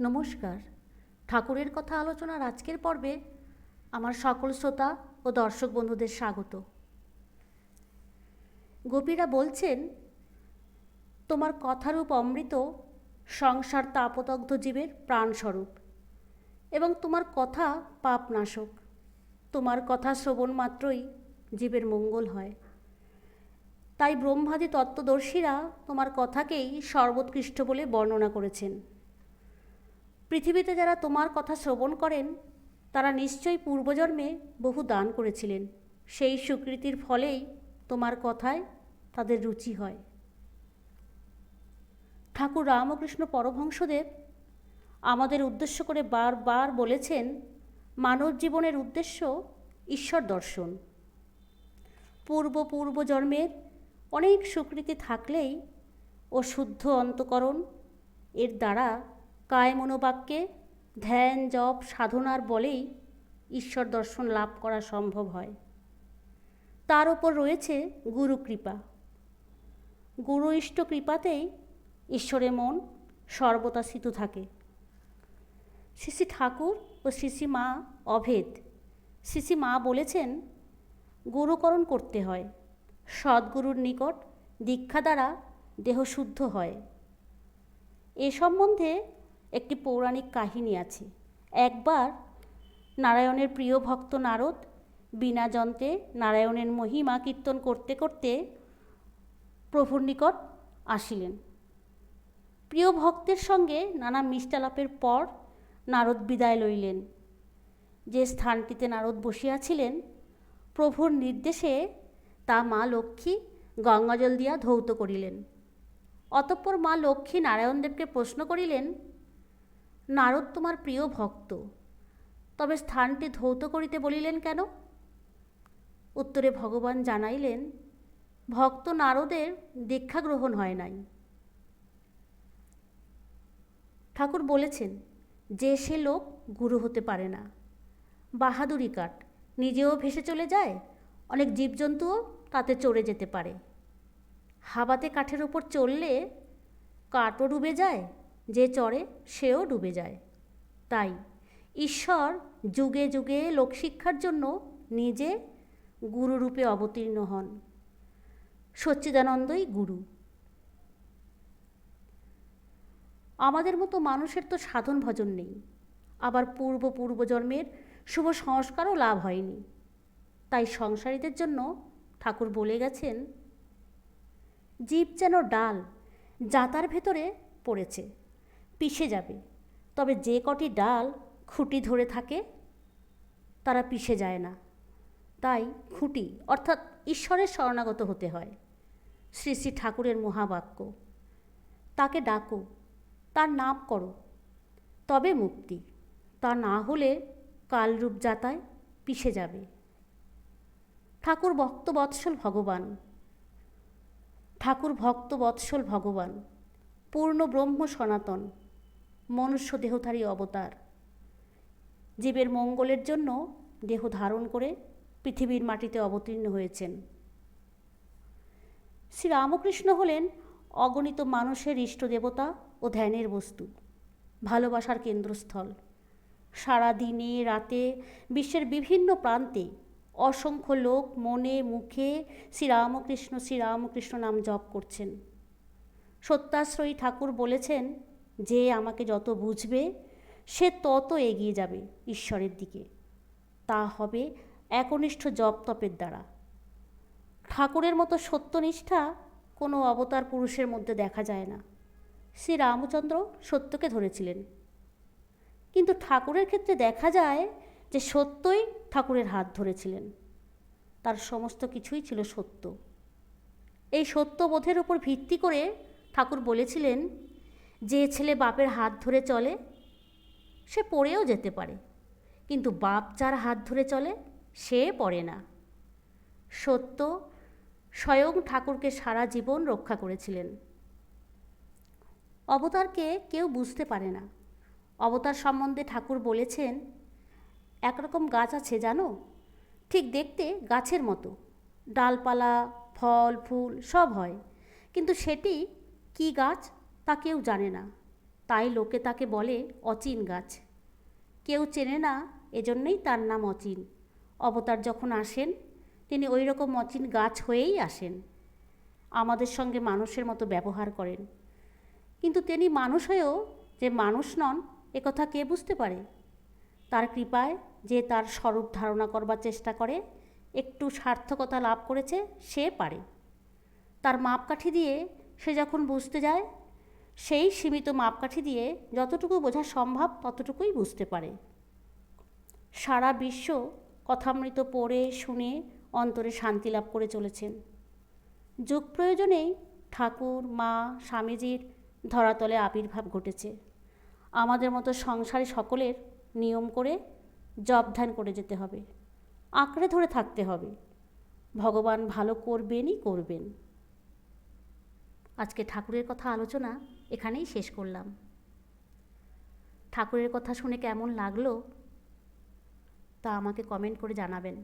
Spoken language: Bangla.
নমস্কার। ঠাকুরের কথা আলোচনার আজকের পর্বে আমার সকল শ্রোতা ও দর্শক বন্ধুদের স্বাগত। গোপীরা বলছেন, তোমার কথারূপ অমৃত সংসার তাপদগ্ধ জীবের প্রাণস্বরূপ এবং তোমার কথা পাপনাশক। তোমার কথা শ্রবণ মাত্রই জীবের মঙ্গল হয়। তাই ব্রহ্মাদি তত্ত্বদর্শীরা তোমার কথাকেই সর্বোৎকৃষ্ট বলে বর্ণনা করেছেন। পৃথিবীতে যারা তোমার কথা শ্রবণ করেন, তারা নিশ্চয়ই পূর্বজন্মে বহু দান করেছিলেন। সেই স্বীকৃতির ফলেই তোমার কথায় তাদের রুচি হয়। ঠাকুর রামকৃষ্ণ পরমহংসদেব আমাদের উদ্দেশ্য করে বারবার বলেছেন, মানব জীবনের উদ্দেশ্য ঈশ্বর দর্শন। পূর্ব পূর্ব জন্মের অনেক স্বীকৃতি থাকলেই ও শুদ্ধ অন্তকরণ এর দ্বারা কায় মনোবাক্যে ধ্যান, জপ, সাধনার বলেই ঈশ্বর দর্শন লাভ করা সম্ভব হয়। তার ওপর রয়েছে গুরু কৃপা। গুরু ইষ্ট কৃপাতেই ঈশ্বরের মন সর্বদা স্থিত থাকে। শ্রী ঠাকুর ও শ্রী মা অভেদ। শ্রী মা বলেছেন, গুরুকরণ করতে হয়। সদ্গুরুর নিকট দীক্ষা দ্বারা দেহ শুদ্ধ হয়। এ সম্বন্ধে একটি পৌরাণিক কাহিনী আছে। একবার নারায়ণের প্রিয় ভক্ত নারদ বিনা যন্ত্রে নারায়ণের মহিমা কীর্তন করতে করতে প্রভুর নিকট আসিলেন। প্রিয় ভক্তের সঙ্গে নানা মিষ্টালাপের পর নারদ বিদায় লইলেন। যে স্থানটিতে নারদ বসিয়াছিলেন, প্রভুর নির্দেশে তা মা লক্ষ্মী গঙ্গাজল দিয়া ধৌত করিলেন। অতঃপর মা লক্ষ্মী নারায়ণদেবকে প্রশ্ন করিলেন নারদ তোমার প্রিয় ভক্ত। তবে স্থানটি ধৌত করিতে বলিলেন কেন? উত্তরে ভগবান জানাইলেন, ভক্ত নারদের দীক্ষা গ্রহণ হয় নাই। ঠাকুর বলেছেন, যে সে লোক গুরু হতে পারে না। বাহাদুরি কাঠ নিজেও ভেসে চলে যায়, অনেক জীবজন্তুও তাতে চড়ে যেতে পারে। হাবাতে কাঠের ওপর চললে কাঠও ডুবে যায় যে চড়ে সেও ডুবে যায়। তাই ঈশ্বর যুগে যুগে লোকশিক্ষার জন্য নিজে গুরুরূপে অবতীর্ণ হন। সচ্চিদানন্দই গুরু। আমাদের মতো মানুষের তো সাধন ভজন নেই। আবার পূর্ব পূর্বজন্মের শুভ সংস্কারও লাভ হয়নি। তাই সংসারীদের জন্য ঠাকুর বলে গেছেন, জীব যেন ডাল জাতার ভেতরে পড়েছে। পিষে যাবে। তবে যে কটি ডাল খুঁটি ধরে থাকে, তারা পিষে যায় না। তাই খুঁটি, অর্থাৎ ঈশ্বরের শরণাগত হতে হয়। শ্রী শ্রী ঠাকুরের মহাবাক্য, তাকে ডাকো, তার নাম করো, তবে মুক্তি। তা না হলে কালরূপ যাতায় পিষে যাবে। ঠাকুর ভক্তবৎসল ভগবান, ঠাকুর ভক্ত বৎসল ভগবান, পূর্ণ ব্রহ্ম সনাতন। মনুষ্য দেহধারী অবতার। জীবের মঙ্গলের জন্য দেহ ধারণ করে পৃথিবীর মাটিতে অবতীর্ণ হয়েছেন। শ্রী রামকৃষ্ণ হলেন অগণিত মানুষের ইষ্ট দেবতা ও ধ্যানের বস্তু, ভালোবাসার কেন্দ্রস্থল। সারা দিনে, রাতে বিশ্বের বিভিন্ন প্রান্তে অসংখ্য লোক মনে, মুখে শ্রীরামকৃষ্ণ শ্রীরামকৃষ্ণ নাম জপ করছেন। সত্যাশ্রয়ী ঠাকুর বলেছেন যে আমাকে যত বুঝবে, সে তত এগিয়ে যাবে ঈশ্বরের দিকে। তা হবে একনিষ্ঠ জপ তপের দ্বারা। ঠাকুরের মতো সত্যনিষ্ঠা কোনো অবতার পুরুষের মধ্যে দেখা যায় না। শ্রী রামচন্দ্র সত্যকে ধরেছিলেন। কিন্তু ঠাকুরের ক্ষেত্রে দেখা যায় যে সত্যই ঠাকুরের হাত ধরেছিলেন। তার সমস্ত কিছুই ছিল সত্য। এই সত্যবোধের উপর ভিত্তি করে ঠাকুর বলেছিলেন যে ছেলে বাপের হাত ধরে চলে, সে পড়েও যেতে পারে। কিন্তু বাপ যার হাত ধরে চলে, সে পড়ে না। সত্য, স্বয়ং ঠাকুরকে সারা জীবন রক্ষা করেছিলেন। অবতারকে কেউ বুঝতে পারে না। অবতার সম্বন্ধে ঠাকুর বলেছেন, একরকম গাছ আছে জানো? ঠিক দেখতে গাছের মতো। ডালপালা, ফল, ফুল সব হয়। কিন্তু সেটি কি গাছ? তা কেউ জানে না। তাই লোকে তাকে বলে অচিন গাছ। কেউ চেনে না, এজন্যই তার নাম অচিন। অবতার যখন আসেন, তিনি ওই রকম অচিন গাছ হয়েই আসেন। আমাদের সঙ্গে মানুষের মতো ব্যবহার করেন। কিন্তু তিনি মানুষ হয়েও যে মানুষ নন একথা কে বুঝতে পারে? তার কৃপায় যে তার স্বরূপ ধারণা করবার চেষ্টা করে, একটু সার্থকতা লাভ করেছে সে পারে। তার মাপকাঠি দিয়ে সে যখন বুঝতে যায় সেই সীমিত মাপকাঠি দিয়ে যতটুকু বোঝা সম্ভব ততটুকুই বুঝতে পারে। সারা বিশ্ব কথামৃত পড়ে, শুনে অন্তরে শান্তি লাভ করে চলেছেন। যুগ প্রয়োজনেই ঠাকুর, মা, স্বামীজির ধরাতলে আবির্ভাব ঘটেছে। আমাদের মতো সংসারী সকলের নিয়ম করে জবধান করে যেতে হবে। আঁকড়ে ধরে থাকতে হবে। ভগবান ভালো করবেনই করবেন। আজকে ঠাকুরের কথা আলোচনা এখানেই শেষ করলাম। ঠাকুরের কথা শুনে কেমন লাগল তা আমাকে কমেন্ট করে জানাবেন।